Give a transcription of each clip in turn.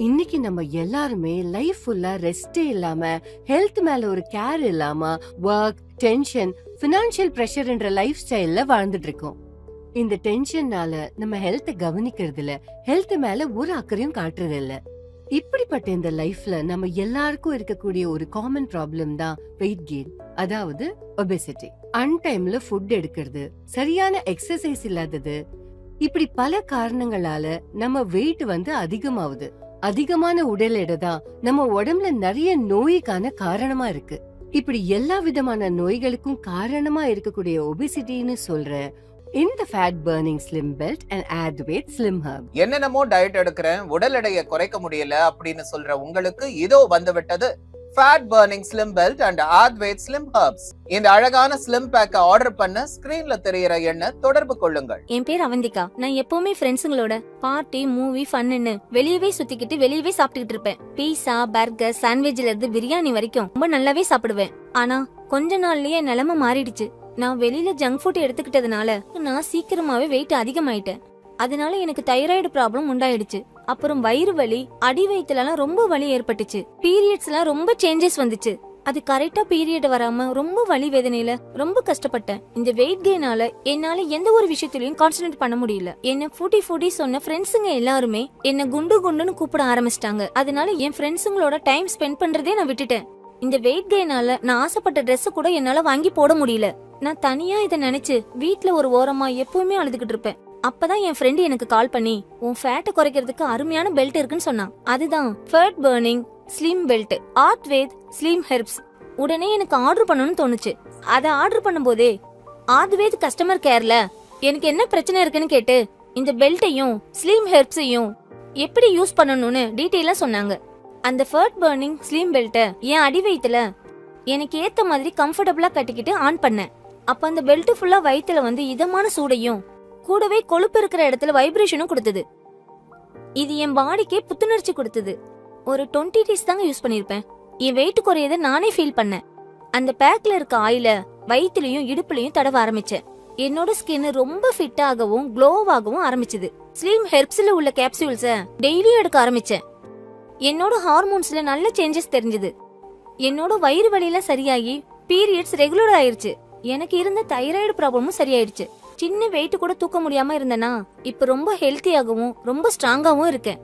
இன்னைக்கு நம்ம எல்லாருமே லைஃப் ஃபுல்லா ரெஸ்டே இல்லாம ஹெல்த் மேல ஒரு கேர் இல்லாம ஒர்க் டென்ஷன் பினான்சியல் ப்ரெஷர்ன்ற லைஃப் ஸ்டைல்ல வாழ்ந்துட்டு இருக்கோம். இந்த டென்ஷன்னால நம்ம ஹெல்த்த கவனிக்கிறது இல்ல. ஹெல்த் மேல ஒரு அக்கறையும் காட்டுறது இல்ல. இப்படிப்பட்ட இந்த லைஃப்ல நம்ம எல்லாருக்கும் இருக்கக்கூடிய ஒரு காமன் ப்ராப்ளம் தான் வெயிட் கெயின் அதாவது ஒபெசிட்டி அன்டைம்ல ஃபுட் எடுக்கிறது சரியான எக்ஸசைஸ் இல்லாதது. இப்படி பல காரணங்களால நம்ம வெயிட் வந்து அதிகமாகுது. அதிகமான உடல் எடை தான் நம்ம உடம்புல நிறைய நோய்க்கான காரணமா இருக்கு. இப்படி எல்லா விதமான நோய்களுக்கும் காரணமா இருக்கக்கூடிய ஒபிசிட்டின்னு சொல்ற இந்த fat burning slim belt and Advait slim herb என்னென்னமோ டயட் எடுக்கிறேன் உடல் எடையை குறைக்க முடியல அப்படின்னு சொல்ற உங்களுக்கு இதோ வந்துவிட்டது fat burning slim belt and Advait slim herbs இந்த அழகான ஸ்லிம் பேக்கை ஆர்டர் பண்ண ஸ்கிரீன்ல தெரியற எண்ணை தொடர்பு கொள்ளுங்கள். என் பேர் அவந்திகா. நான் எப்பவுமே ஃப்ரெண்ட்ஸுங்களோட பார்ட்டி மூவி ஃபன்னு வெளியவே சுத்திக்கிட்டு வெளியவே சாப்பிட்டுக்கிட்டு இருப்பேன். பீஸா பர்கர் சாண்ட்விச்ல இருந்து பிரியாணி வரைக்கும் ரொம்ப நல்லாவே சாப்பிடுவேன். ஆனா கொஞ்ச நாள்லயே நிலைமை மாறிடுச்சு. நான் வெளியில ஜங்க் ஃபுட் எடுத்துக்கிட்டதுனால நான் சீக்கிரமாவே வெயிட் அதிகமாயிட்டேன். அதனால எனக்கு தைராய்டு ப்ராப்ளம் உண்டாயிடுச்சு. அப்புறம் வயிறு வலி அடி வயிற்றுலாம் ரொம்ப வலி ஏற்பட்டுச்சு. பீரியட்ஸ்லாம் ரொம்ப சேஞ்சஸ் வந்துச்சு. அது கரெக்டா பீரியட் வராம ரொம்ப வலி வேதனையில ரொம்ப கஷ்டப்பட்டேன். இந்த வெயிட் கெயினால என்னால எந்த ஒரு விஷயத்திலயும் கான்சென்ட்ரேட் பண்ண முடியல. என்ன ஃபூட்டி ஃபூட்டி சொன்ன ஃப்ரெண்ட்ஸுங்க எல்லாருமே என்ன குண்டு குண்டுன்னு கூப்பிட ஆரம்பிச்சிட்டாங்க. அதனால என் ஃப்ரெண்ட்ஸுங்களோட டைம் ஸ்பெண்ட் பண்றதே நான் விட்டுட்டேன். இந்த வெயிட் கெயினால நான் ஆசைப்பட்ட ட்ரெஸ் கூட என்னால வாங்கி போட முடியல. நான் தனியா இதை நினைச்சு வீட்டுல ஒரு ஓரமா எப்பவுமே அழுதுகிட்டு இருப்பேன். அப்பதான் என் ஃப்ரெண்டு எனக்கு கால் பண்ணி உன் ஃபேட்டை குறைக்கிறதுக்கு அருமையான பெல்ட் இருக்குன்னு சொன்னான். அதுதான் fat burning slim belt Advait slim herbs உடனே எனக்கு ஆர்டர் பண்ணணும்னு தோணுச்சு. அதை ஆர்டர் பண்ணும்போதே ஆத்வேத் கஸ்டமர் கேர்ல எனக்கு என்ன பிரச்சனை இருக்குன்னு கேட்டு இந்த பெல்ட்டையும் ஸ்லிம் ஹெர்ப்ஸையும் எப்படி யூஸ் பண்ணணும்னு டீட்டெயிலா சொன்னாங்க. அந்த ஃபர்ட் பர்னிங் ஸ்லிம் பெல்ட்டை என் அடி வயிற்றுல எனக்கு ஏத்த மாதிரி கம்ஃபர்டபுளா கட்டிக்கிட்டு ஆன் பண்ணேன். அப்ப அந்த பெல்ட் ஃபுல்லா வயித்துல வந்து இதமான சூடையும் கூடவே கொழுப்பு இருக்கிற இடத்துல வைப்ரேஷனும் கொடுத்தது. இது என் பாடிக்கே புத்துணர்ச்சி கொடுத்தது. ஒரு டுவெண்ட்டி டேஸ் தாங்க யூஸ் பண்ணிருப்பேன். என் வெயிட் குறையத நானே ஃபீல் பண்ணேன். அந்த பேக்ல இருக்க ஆயில வயித்துலயும் இடுப்புலயும் தடவ ஆரம்பிச்சேன். என்னோட ஸ்கின் ரொம்ப ஃபிட் ஆகவும் க்ளோவாகவும் ஆரம்பிச்சது. ஸ்லீம் ஹெர்ப்ஸ்ல உள்ள கேப்சூல்ஸ டெய்லியும் எடுக்க ஆரம்பிச்சேன். என்னோட ஹார்மோன்ஸ்ல நல்ல சேஞ்சஸ் தெரிஞ்சது. என்னோட வயிறு வலியெல்லாம் சரியாகி பீரியட்ஸ் ரெகுலர் ஆயிருச்சு. எனக்கு இருந்த தைராய்டு ப்ராப்ளமும் சரியாயிருச்சு. சின்ன வெயிட் கூட தூக்க முடியாம இருந்தேனா இப்ப ரொம்ப ஹெல்த்தியாகவும் ரொம்ப ஸ்ட்ராங்காவும் இருக்கேன்.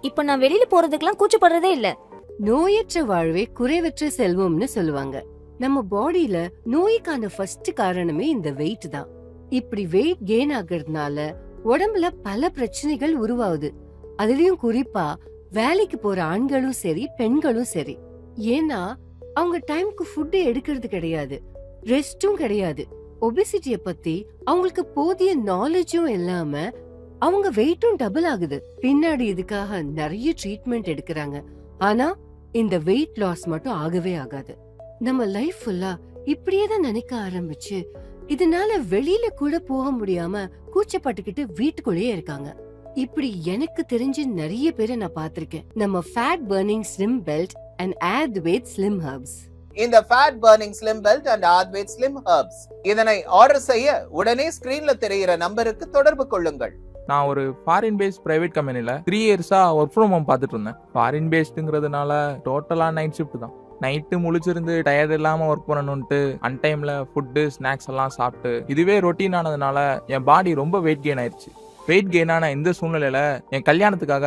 இப்ப நான் வெளியில போறதுக்கெல்லாம் கூச்சப்படுறதே இல்ல. நோயற்ற வாழ்வே குறைவற்ற செல்வம்னு சொல்லுவாங்க. நம்ம பாடியில நோய்க்கான ஃபர்ஸ்ட் காரணமே இந்த வெயிட் தான். இப்படி வெயிட் கெயின் ஆகுறதுனால உடம்புல பல பிரச்சனைகள் உருவாகுது. அதுலயும் குறிப்பா வேலைக்கு போற ஆண்களும் சரி பெண்களும் சரி. ஏன்னா அவங்க டைம்க்கு ஃபுட்டு எடுக்கிறது கிடையாது. ரெஸ்டும் கிடையாது. ஒபிசிட்டிய பத்தி அவங்களுக்கு போதிய நாலேஜும் இல்லாம அவங்க வெயிட்டும் டபுள் ஆகுது. பின்னாடி இதுக்காக நிறைய ட்ரீட்மெண்ட் எடுக்கறாங்க. ஆனா இந்த வெயிட் லாஸ் மட்டும் ஆகவே ஆகாது. நம்ம லைஃப் ஃபுல்லா இப்படியே தான் நினைக்க ஆரம்பிச்சு இதனால வெளியில கூட போக முடியாம கூச்சப்பட்டுக்கிட்டு வீட்டுக்குள்ளேயே இருக்காங்க. இப்படி எனக்கு தெரிஞ்சு நிறைய பேரை நான் பார்த்திருக்கேன். நம்ம fat burning slim belt and Advaith slim herbs இந்த fat burning slim belt and Advaith slim herbs இதனை ஆர்டர் செய்ய உடனே ஸ்கிரீன்ல தெரிகிற நம்பருக்கு தொடர்பு கொள்ளுங்கள். நான் ஒரு ஃபாரின் பேஸ்ட் பிரைவேட் கம்பெனியில் த்ரீ இயர்ஸாக ஒர்க் ஃப்ரம் ஹோம் பார்த்துட்டு இருந்தேன். ஃபாரின் பேஸ்டுங்கிறதுனால டோட்டலாக நைட் ஷிஃப்ட் தான். நைட்டு முழிச்சிருந்து டயர்ட் இல்லாமல் ஒர்க் பண்ணணும்ட்டு அன்டைமில் ஃபுட்டு ஸ்நாக்ஸ் எல்லாம் சாப்பிட்டு இதுவே ரொட்டீன் ஆனதுனால என் பாடி ரொம்ப வெயிட் கெயின் ஆயிடுச்சு வெயிட் கெயின் ஆன இந்த சூழ்நிலையில் என் கல்யாணத்துக்காக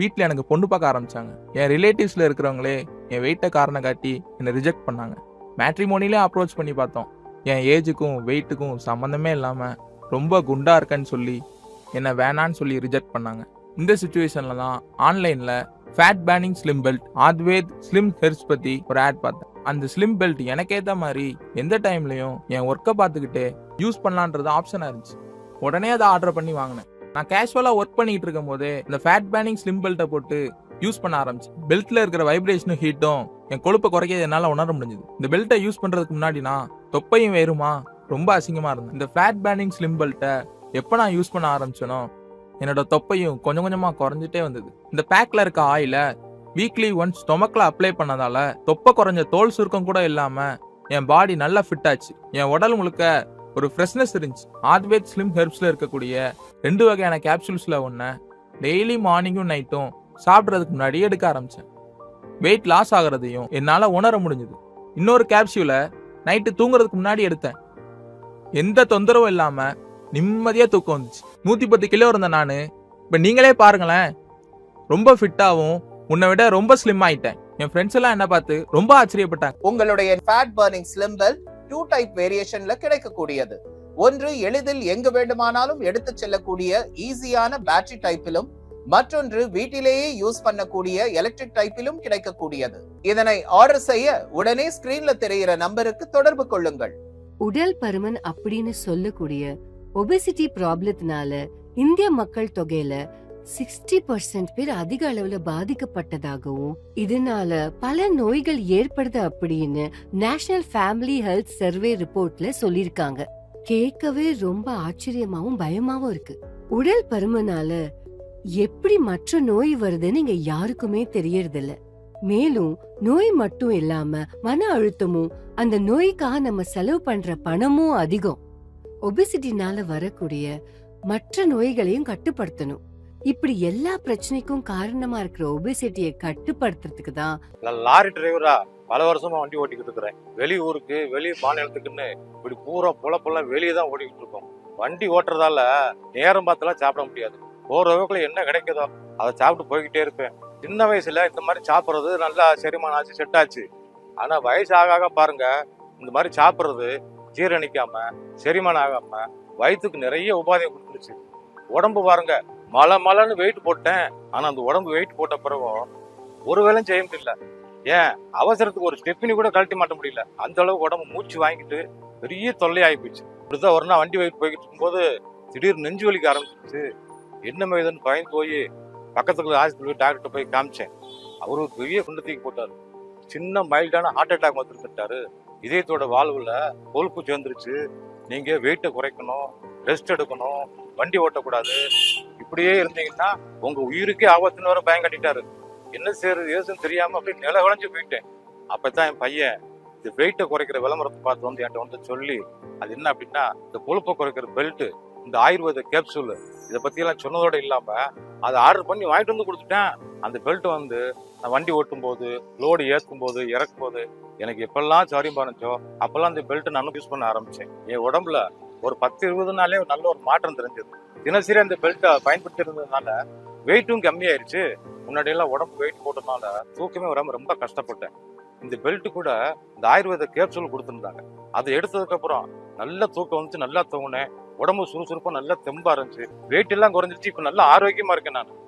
வீட்டில் எனக்கு பொண்ணு பார்க்க ஆரம்பிச்சாங்க. என் ரிலேட்டிவ்ஸில் இருக்கிறவங்களே என் வெயிட்டை காரணம் காட்டி என்னை ரிஜெக்ட் பண்ணாங்க. மேட்ரிமோனிலே அப்ரோச் பண்ணி பார்த்தோம். என் ஏஜுக்கும் வெயிட்டுக்கும் சம்மந்தமே இல்லாமல் ரொம்ப குண்டாக இருக்கேன்னு சொல்லி என்னை வேணான்னு சொல்லி ரிஜெக்ட் பண்ணாங்க. இந்த சுச்சுவேஷனில் தான் ஆன்லைனில் fat burning slim belt Advait slim herbs பற்றி ஒரு ஆட் பார்த்தேன். அந்த ஸ்லிம் பெல்ட் எனக்கேற்ற மாதிரி எந்த டைம்லையும் என் ஒர்க்கை பார்த்துக்கிட்டே யூஸ் பண்ணலான்றது ஆப்ஷனாக இருந்துச்சு. உடனே அதை ஆர்டர் பண்ணி வாங்கினேன். நான் கேஷுவலாக ஒர்க் பண்ணிகிட்டு இருக்கும் போதே இந்த ஃபேட் பேனிங் ஸ்லிம் பெல்ட்டை போட்டு யூஸ் பண்ண ஆரம்பிச்சு. பெல்ட்ல இருக்கிற வைப்ரேஷனும் ஹீட்டும் என் கொழுப்பை குறைக்க என்னால் உணர முடிஞ்சது. இந்த பெல்ட்டை யூஸ் பண்ணுறதுக்கு முன்னாடி நான் தொப்பையும் வேறுமா ரொம்ப அசிங்கமாக இருந்தேன். இந்த ஃபேட் பேண்டிங் ஸ்லிம் பெல்ட்டை எப்போ நான் யூஸ் பண்ண ஆரம்பிச்சேனோ என்னோட தொப்பையும் கொஞ்சம் கொஞ்சமாக குறைஞ்சிட்டே வந்தது. இந்த பேக்கில் இருக்க ஆயிலை வீக்லி ஒன்ஸ் ஸ்டொமக்கில் அப்ளை பண்ணதால தொப்பை குறைஞ்ச தோல் சுருக்கம் கூட இல்லாமல் என் பாடி நல்லா ஃபிட் ஆச்சு. என் உடல் முழுக்க ஒரு ஃப்ரெஷ்னஸ் இருந்துச்சு. ஆத்வேத் ஸ்லிம் ஹெர்ப்ஸில் இருக்கக்கூடிய ரெண்டு வகையான கேப்சூல்ஸில் ஒன்று டெய்லி மார்னிங்கும் நைட்டும் சாப்பிட்றதுக்கு முன்னாடி எடுக்க ஆரம்பித்தேன் வெயிட் லாஸ் ஆகுறதையும் என்னால் உணர முடிஞ்சுது. இன்னொரு கேப்சியூலை நைட்டு தூங்குறதுக்கு முன்னாடி எடுத்தேன். எந்த தொந்தரவும் இல்லாமல் நிம்மதியாக தூக்கம் வந்துச்சு. நூற்றி பத்து கிலோ இருந்த நான். இப்போ நீங்களே பாருங்களேன். ரொம்ப ஃபிட்டாகவும் உன்னை விட ரொம்ப ஸ்லிம் ஆயிட்டேன். என் ஃப்ரெண்ட்ஸ் எல்லாம் என்ன பார்த்து ரொம்ப ஆச்சரியப்பட்டாங்க. உங்களுடைய fat burning slim two type வேரியேஷன்ல கிடைக்கக்கூடியது. ஒன்று எளிதில் எங்கு வேண்டுமானாலும் எடுத்துச் செல்லக்கூடிய ஈஸியான பேட்டரி டைப்பிலும் மற்றொன்று வீட்டிலேயே யூஸ் பண்ணக்கூடிய எலக்ட்ரிக் டைப்பிலும் கிடைக்கக்கூடியது. இதனை ஆர்டர் செய்ய உடனே ஸ்கிரீன்ல தெரிகிற நம்பருக்கு தொடர்பு கொள்ளுங்கள். உடல் பருமன் அப்படின்னு சொல்லக்கூடிய ஒபெசிட்டி ப்ராப்ளத்தினால இந்திய மக்கள் தொகையில சிக்ஸ்டி பர்சன்ட் பேர் அதிக அளவுல பாதிக்கப்பட்டதாகவும் இதனால பல நோய்கள் ஏற்படுது அப்படின்னு நேஷனல் ஃபேமிலி ஹெல்த் சர்வே ரிப்போர்ட்ல சொல்லிருக்காங்க கேட்கவே ரொம்ப ஆச்சரியமாவும் பயமாவும் இருக்கு. உடல் பருமனால எப்படி மற்ற நோய் வருதுன்னு இங்க யாருக்குமே தெரியறதில்ல. மேலும் நோய் மட்டும் இல்லாம மன அழுத்தமும் அந்த நோய்க்காக நம்ம செலவு பண்ற பணமும் அதிகம். ஒபிசிட்டினால வரக்கூடிய மற்ற நோய்களையும் கட்டுப்படுத்தணும். இப்படி எல்லா பிரச்சனைக்கும் காரணமா இருக்கிற ஒபிசிட்டியை கட்டுப்படுத்துறதுக்கு தான் நான் லாரி டிரைவரா பல வருஷமா வண்டி ஓட்டிக்கிட்டு இருக்கிறேன். வெளி ஊருக்கு வெளி மாநிலத்துக்குன்னு இப்படி பூரா பொழப்பெல்லாம் வெளியே தான் ஓட்டிக்கிட்டு இருக்கோம். வண்டி ஓட்டுறதால நேரம் பார்த்தெல்லாம் சாப்பிட முடியாது. ஓரளவுக்குள்ள என்ன கிடைக்குதோ? அதை சாப்பிட்டு போய்கிட்டே இருப்பேன். சின்ன வயசுல இந்த மாதிரி சாப்பிட்றது நல்லா செரிமானம் ஆச்சு செட் ஆச்சு. ஆனா வயசு ஆக ஆக பாருங்க இந்த மாதிரி சாப்பிட்றது ஜீரணிக்காம செரிமானம் ஆகாம வயிற்றுக்கு நிறைய உபாதையை கொடுத்துருச்சு. உடம்பு பாருங்க மலை மலைன்னு வெயிட் போட்டேன். ஆனா அந்த உடம்பு வெயிட் போட்ட பிறகும் ஒரு வேலையும் செய்ய முடியல. ஏன்? அவசரத்துக்கு ஒரு ஸ்டெப்பினி கூட கழட்டி மாட்ட முடியல. அந்த அளவுக்கு உடம்பு மூச்சு வாங்கிட்டு பெரிய தொல்லையாகி போயிடுச்சு இப்படிதான் ஒரு நாள் வண்டி போயிட்டு போய்கிட்டு இருக்கும்போது திடீர்னு நெஞ்சு வலிக்க ஆரம்பிச்சிருச்சு. என்னமே இதுன்னு பயந்து போய் பக்கத்துல ஹாஸ்பிட்டல் போய் டாக்டர் போய் காமிச்சேன். அவரு பெரிய குண்டு தூக்கி போட்டாரு. சின்ன மைல்டான ஹார்ட் அட்டாக் வந்துருந்துட்டாரு இதயத்தோட வாழ்வுல கொழுப்பு சேர்ந்துருச்சு. நீங்க வெயிட்டை குறைக்கணும் ரெஸ்ட் எடுக்கணும் வண்டி ஓட்டக்கூடாது. இப்படியே இருந்தீங்கன்னா உங்க உயிருக்கே ஆபத்துன்னு வர பயம் கட்டிட்டாரு. என்ன செய்யறது ஏசுன்னு தெரியாம அப்படியே நில குழஞ்சு போயிட்டேன். அப்பதான் என் பையன் இந்த வெயிட்டை குறைக்கிற விளம்பரத்தை பார்த்து வந்து என்கிட்ட வந்து சொல்லி அது என்ன அப்படின்னா இந்த கொழுப்பை குறைக்கிற பெல்ட்டு இந்த ஆயுர்வேத கேப்சூல் இதை பற்றியெல்லாம் சொன்னதோடு இல்லாமல் அதை ஆர்டர் பண்ணி வாங்கிட்டு வந்து கொடுத்துட்டேன். அந்த பெல்ட் வந்து நான் வண்டி ஓட்டும் போது லோடு ஏற்கும் போது இறக்கும் போது எனக்கு எப்பெல்லாம் சௌரியம் பாருச்சோ அப்பெல்லாம் அந்த பெல்ட் நானும் யூஸ் பண்ண ஆரம்பித்தேன் என் உடம்புல ஒரு பத்து இருபது நாளே ஒரு நல்ல ஒரு மாற்றம் தெரிஞ்சது. தினசரி அந்த பெல்ட்டை பயன்படுத்தி இருந்ததுனால வெயிட்டும் கம்மியாயிருச்சு. முன்னாடியெல்லாம் உடம்பு வெயிட் போட்டதுனால தூக்கமே வராமல் ரொம்ப கஷ்டப்பட்டேன். இந்த பெல்ட் கூட இந்த ஆயுர்வேத கேப்சூல் கொடுத்துருந்தாங்க. அதை எடுத்ததுக்கப்புறம் நல்ல தூக்கம் வந்துச்சு நல்லா தூங்கினேன். உடம்பு சுறுசுறுப்பா நல்லா தெம்பா இருந்துச்சு. வெயிட் எல்லாம் குறைஞ்சிருச்சு. இப்ப நல்லா ஆரோக்கியமா இருக்கேன் நான்.